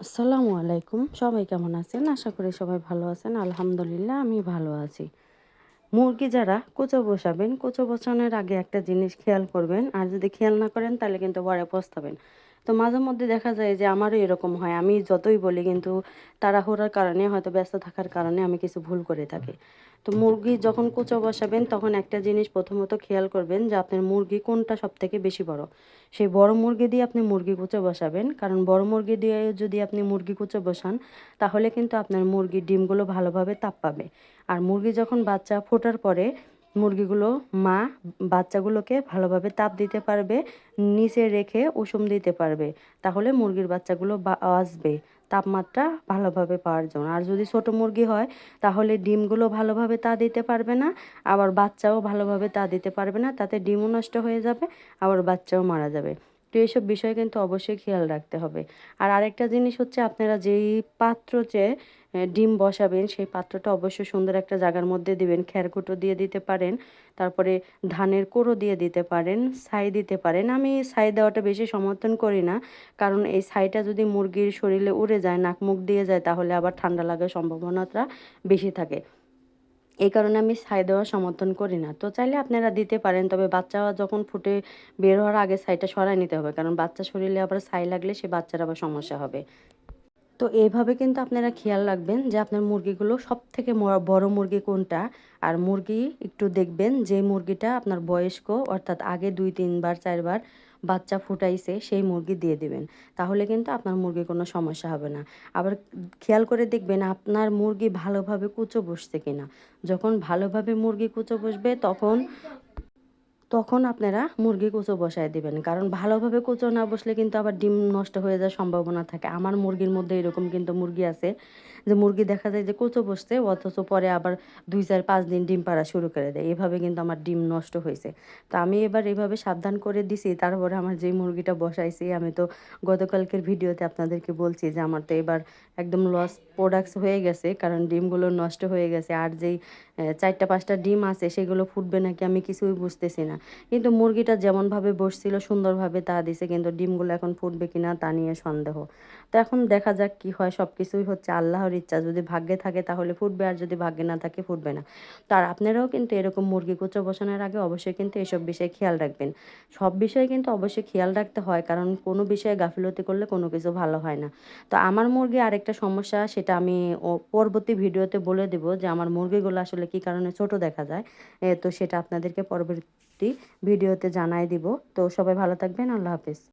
আসসালামু আলাইকুম। সবাই কেমন আছেন? আশা করি সবাই ভালো আছেন। আলহামদুলিল্লাহ, আমি ভালো আছি। মুরগি যারা কুচো বসাবেন, কুচো বসানোর আগে একটা জিনিস খেয়াল করবেন। আর যদি খেয়াল না করেন, তাহলে কিন্তু পরে পস্তাবেন। তো মাঝে মধ্যে দেখা যায় যে আমারও এরকম হয়। আমি যতই বলি কিন্তু তাড়াহুড়ার কারণে হয়তো ব্যস্ত থাকার কারণে আমি কিছু ভুল করে থাকি। তো মুরগি যখন কুচো বসাবেন তখন একটা জিনিস প্রথমত খেয়াল করবেন যে আপনার মুরগি কোনটা সব থেকে বেশি বড়। সেই বড় মুরগি দিয়ে আপনি মুরগি কুচো বসাবেন। কারণ বড় মুরগি দিয়ে যদি আপনি মুরগি কুচো বসান তাহলে কিন্তু আপনার মুরগির ডিমগুলো ভালোভাবে তাপ পাবে। আর মুরগি যখন বাচ্চা ফোটার পরে মুরগিগুলো মা বাচ্চাগুলোকে ভালোভাবে তাপ দিতে পারবে, নিচে রেখে উষুম দিতে পারবে। তাহলে মুরগির বাচ্চাগুলো আসবে তাপমাত্রা ভালোভাবে পাওয়ার জন্য। আর যদি ছোট মুরগি হয়, তাহলে ডিমগুলো ভালোভাবে তা দিতে পারবে না, আবার বাচ্চাও ভালোভাবে তা দিতে পারবে না, তাতে ডিমও নষ্ট হয়ে যাবে, আবার বাচ্চাও মারা যাবে। তো এইসব বিষয় কিন্তু অবশ্যই খেয়াল রাখতে হবে। আর আরেকটা জিনিস হচ্ছে আপনারা যেই পাত্র চেয়ে ডিম বসাবেন, সেই পাত্রটা অবশ্যই সুন্দর একটা জায়গার মধ্যে দিবেন। খ্যারকুটো দিয়ে দিতে পারেন, তারপরে ধানের কোড়ো দিয়ে দিতে পারেন, ছাই দিতে পারেন। আমি ছাই দেওয়াটা বেশি সমর্থন করি না, কারণ এই ছাইটা যদি মুরগির শরীরে উড়ে যায়, নাক মুখ দিয়ে যায়, তাহলে আবার ঠান্ডা লাগার সম্ভাবনাটা বেশি থাকে। এই কারণে আমি ছাই দেওয়া সমর্থন করি না। তো চাইলে আপনারা দিতে পারেন, তবে বাচ্চা যখন ফুটে বের হওয়ার আগে ছাইটা সরাই নিতে হবে, কারণ বাচ্চা শরীরে আবার ছাই লাগলে সে বাচ্চার আবার সমস্যা হবে। তো এইভাবে কিন্তু আপনারা খেয়াল রাখবেন যে আপনার মুরগিগুলো সব থেকে বড় মুরগি কোনটা? আর মুরগি একটু দেখবেন যে মুরগিটা আপনার বয়স্ক, অর্থাৎ আগে দুই, তিনবার, চারবার বাচ্চা ফুটাইছে, সেই মুরগি দিয়ে দিবেন। তাহলে কিন্তু আপনার মুরগি কোনো সমস্যা হবে না। আবার খেয়াল করে দেখবেন আপনার মুরগি ভালোভাবে কুচো বসছে কিনা। যখন ভালোভাবে মুরগি কুচো বসবে, তখন তখন আপনারা মুরগি কুচো বসায় দিবেন। কারণ ভালোভাবে কুচো না বসলে কিন্তু আবার ডিম নষ্ট হয়ে যাওয়ার সম্ভাবনা থাকে। আমার মুরগির মধ্যে এরকম কিন্তু মুরগি আছে যে মুরগি দেখা যায় যে কুচো বসছে, অথচ পরে আবার দুই, চার, পাঁচ দিন ডিম পাড়া শুরু করে দেয়। এভাবে কিন্তু আমার ডিম নষ্ট হয়েছে। তো আমি এবার এভাবে সাবধান করে দিছি। তারপরে আমার যে মুরগিটা বসাইছি, আমি তো গতকালকের ভিডিওতে আপনাদেরকে বলছি যে আমার তো এবার একদম লস প্রোডাক্টস হয়ে গেছে, কারণ ডিমগুলো নষ্ট হয়ে গেছে। আর যেই চারটা পাঁচটা ডিম আছে, সেগুলো ফুটবে নাকি আমি কিছুই বুঝতেছি না। কিন্তু মুরগিটা যেমনভাবে বসছিল, সুন্দরভাবে তা দিছে, কিন্তু ডিমগুলো এখন ফুটবে কিনা তা নিয়ে সন্দেহ। তো এখন দেখা যাক কি হয় সব কিছুই হচ্ছে আল্লাহর ইচ্ছা। যদি ভাগ্যে থাকে তাহলে ফুটবে, আর যদি ভাগ্যে না থাকে ফুটবে না। তার আপনারাও কিন্তু এরকম মুরগি কুচো বসানোর আগে অবশ্যই কিন্তু এসব বিষয়ে খেয়াল রাখবেন। সব বিষয়ে কিন্তু অবশ্যই খেয়াল রাখতে হয়, কারণ কোনো বিষয়ে গাফিলতি করলে কোনো কিছু ভালো হয় না। তো আমার মুরগি আরেকটা সমস্যা সেটা আমি পরবর্তী ভিডিওতে বলে দেব যে আমার মুরগিগুলো আসলে কি কারণে ছোট দেখা যায়। তো সেটা আপনাদেরকে পরবর্তী ভিডিওতে জানাই দিব। তো সবাই ভালো থাকবেন, আল্লাহ হাফিজ।